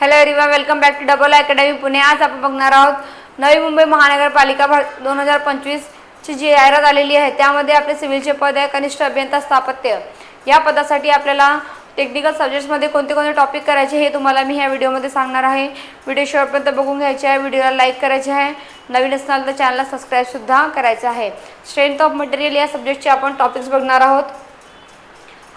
Hello एरिवा welcome back to double academy Pune आज आपण बघणार आहोत नवी मुंबई महानगरपालिका दोन हजार पंचवीसची जी जाहिरात आलेली आहे त्यामध्ये आपले सिव्हिलचे पद आहे कनिष्ठ अभियंता स्थापत्य. या पदासाठी आपल्याला टेक्निकल सब्जेक्ट्समध्ये कोणते कोणते टॉपिक करायचे हे तुम्हाला मी ह्या व्हिडिओमध्ये सांगणार आहे. व्हिडिओ शेवटपर्यंत बघून घ्यायचे आहे व्हिडिओला लाईक करायचे आहे. नवीन असणार तर चॅनलला सबस्क्राईबसुद्धा करायचं आहे. स्ट्रेंथ ऑफ मटेरियल या सब्जेक्टचे आपण टॉपिक्स बघणार आहोत.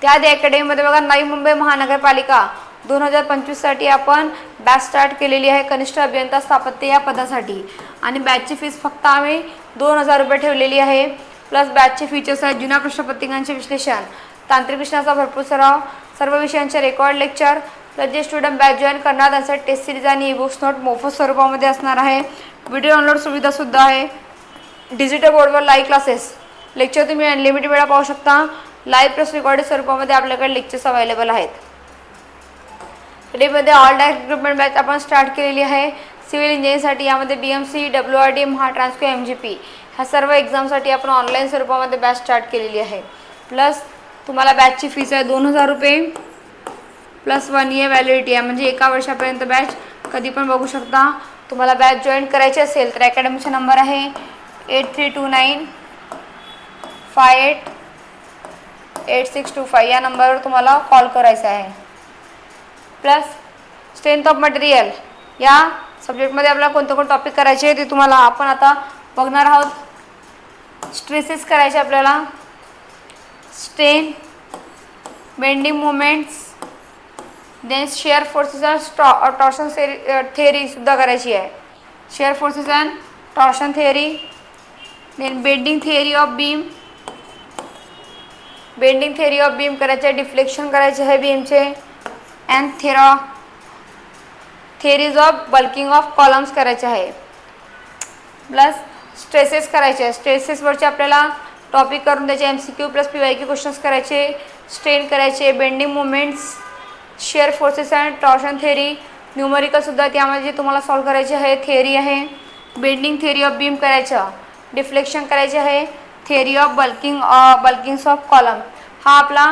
त्याआधी अकॅडमीमध्ये बघा नवी मुंबई महानगरपालिका. दोन हजार पंचवीससाठी आपण बॅच स्टार्ट केलेली आहे कनिष्ठ अभियंता स्थापत्य या पदासाठी. आणि बॅचची फीस फक्त आम्ही दोन हजार रुपये ठेवलेली आहे. प्लस बॅचचे फीचर्स आहेत जुन्या प्रश्नपत्रिकांचे विश्लेषण तांत्रिक विषयाचा भरपूर सराव सर्व विषयांचे रेकॉर्ड लेक्चर प्लस जे स्टुडंट बॅच जॉईन करणार त्यांचं टेस्ट सिरीज आणि ई बुक्स नोट मोफत स्वरूपामध्ये असणार आहे. व्हिडिओ डाउनलोड सुविधासुद्धा आहे. डिजिटल बोर्डवर लाईव्ह क्लासेस लेक्चर तुम्ही अनलिमिटेड वेळा पाहू शकता. लाईव्ह प्लस रेकॉर्डेड स्वरूपामध्ये आपल्याकडे लेक्चर्स अवेलेबल आहेत. डेमध्ये ऑल डायरेक्ट रिक्रुटमेंट बॅच आपण स्टार्ट केलेली आहे. सिव्हिल इंजिनिअरिंगसाठी यामध्ये B M C W R D Maha Transco M G P ह्या सर्व एक्झामसाठी आपण ऑनलाईन स्वरूपामध्ये बॅच स्टार्ट केलेली आहे. प्लस तुम्हाला बॅचची फीस आहे दोन हजार रुपये. प्लस वन इयर व्हॅलिडिटी आहे. म्हणजे एका वर्षापर्यंत बॅच कधी पण बघू शकता. तुम्हाला बॅच जॉईन करायची असेल तर अकॅडमीचा नंबर आहे eight three two nine five eight eight six two five या नंबरवर तुम्हाला कॉल करायचा आहे. प्लस स्ट्रेंथ ऑफ मटेरियल या सब्जेक्टमध्ये आपल्याला कोणते कोण टॉपिक करायचे आहे ते तुम्हाला आपण आता बघणार आहोत. स्ट्रेसेस करायचे आपल्याला. Strain bending movements then shear forces and torsion थेअरीसुद्धा करायची आहे. Shear forces and torsion theory then bending theory of beam bending theory of beam करायचे आहे डिफ्लेक्शन करायचे आहे बीमचे and theory theories of buckling of columns करायचे आहे. प्लस स्ट्रेसेस करायचे आहे. स्ट्रेसेसवरचे आपल्याला टॉपिक करून त्याचे M C Q plus P Y Q questions करायचे स्ट्रेन करायचे bending movements shear forces and torsion theory न्यूमरिकलसुद्धा त्यामध्ये जे तुम्हाला सॉल्व करायचे आहे. थेरी आहे बेंडिंग थेरी ऑफ बीम करायचं डिफ्लेक्शन करायचे आहे theory of buckling bucklings of column हा आपला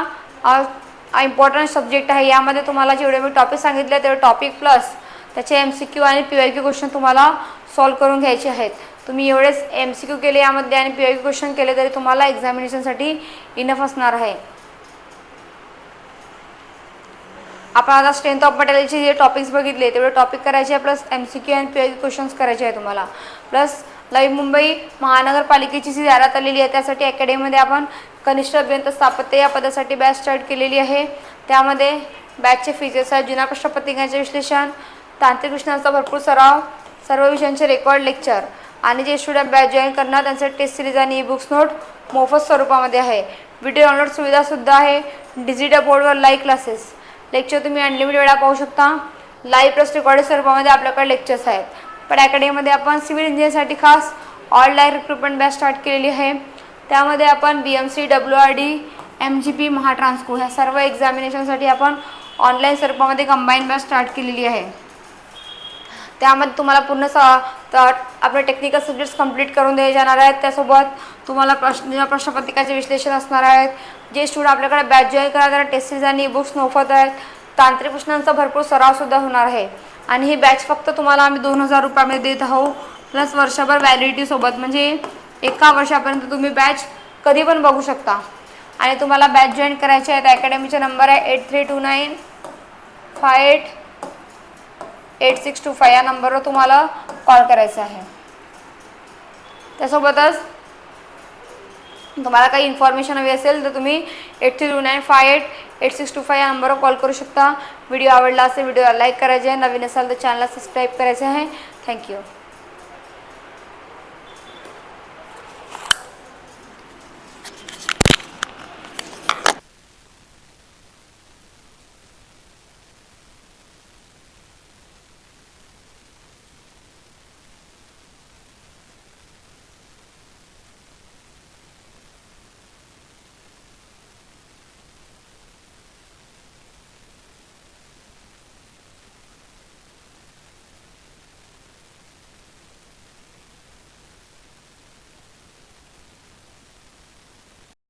इम्पॉर्टंट सब्जेक्ट आहे. यामध्ये तुम्हाला जेवढे मी टॉपिक सांगितले तेवढे टॉपिक प्लस त्याचे एम सी क्यू आणि पी वाय क्यू क्वेश्चन तुम्हाला सॉल्व करून घ्यायचे आहेत. तुम्ही एवढेच एम सी क्यू केले यामध्ये आणि पी वाय क्यू क्वेश्चन केले तरी तुम्हाला एक्झामिनेशनसाठी इनफ असणार आहे. आपण आता स्ट्रेंथ ऑफ मटेरियलचे जे टॉपिक्स बघितले तेवढे टॉपिक करायचे आहे प्लस एम सी क्यू आणि पी वाय क्यू क्वेश्चन्स करायचे आहे तुम्हाला. प्लस लाईव्ह मुंबई महानगरपालिकेची जी जाहिरात आलेली आहे त्यासाठी अकॅडमीमध्ये आपण कनिष्ठ अभियंता स्थापत्य या पदासाठी बॅच स्टार्ट केलेली आहे. त्यामध्ये बॅचचे फीचर्स आहेत. जुन्या प्रश्नपत्रिकांचे विश्लेषण तांत्रिक विषयांचा भरपूर सराव सर्व विषयांचे रेकॉर्ड लेक्चर आणि जे स्टुडंट बॅच जॉईन करणार त्यांचे टेस्ट सिरीज आणि ई बुक्स नोट मोफत स्वरूपामध्ये आहे. व्हिडिओ डाउनलोड सुविधासुद्धा आहे. डिजिटल बोर्डवर लाईव्ह क्लासेस लेक्चर तुम्ही अनलिमिटेड वेळा पाहू शकता. लाईव्ह प्लस रेकॉर्डेड स्वरूपामध्ये आपल्याकडे लेक्चर्स आहेत. पण अकॅडमीमध्ये आपण सिव्हिल इंजिनियरसाठी खास ऑनलाईन रिक्रुटमेंट बॅच स्टार्ट केलेली आहे. त्यामध्ये आपण B M C W R D M G P Mahatransco ह्या सर्व एक्झामिनेशनसाठी आपण ऑनलाईन स्वरूपामध्ये कंबाईन बॅच स्टार्ट केलेली आहे. त्यामध्ये तुम्हाला पूर्ण स त- आपले टेक्निकल सब्जेक्ट्स कंप्लीट करून दिले जाणार आहेत. त्यासोबत तुम्हाला प्रश्न प्रश्नपत्रिकाचे विश्लेषण असणार आहेत जे स्टुडंट आपल्याकडे बॅच जॉईन करणार आहेत टेस्टीज आणि बुक्स मोफत आहेत तांत्रिक प्रश्नांचा भरपूर सरावसुद्धा होणार आहे. आणि ही बॅच फक्त तुम्हाला आम्ही दोन हजार रुपयामध्ये देत आहोत प्लस वर्षभर व्हॅलिडिटीसोबत म्हणजे एका वर्षापर्यंत तुम्ही बॅच कधी पण बघू शकता. आणि तुम्हाला बॅच जॉईन करायचे आहेत अकॅडमीचा नंबर आहे eight three two nine five eight eight six two five या नंबरवर तुम्हाला कॉल करायचा आहे. त्यासोबतच तुम्हाला काही इन्फॉर्मेशन हवी असेल तर तुम्ही eight three two nine five eight eight six two five या नंबरवर कॉल करू शकता. व्हिडिओ आवडला असेल व्हिडिओला लाईक करायचे आहे. नवीन असाल तर चॅनलला सबस्क्राईब करायचे आहे. थँक्यू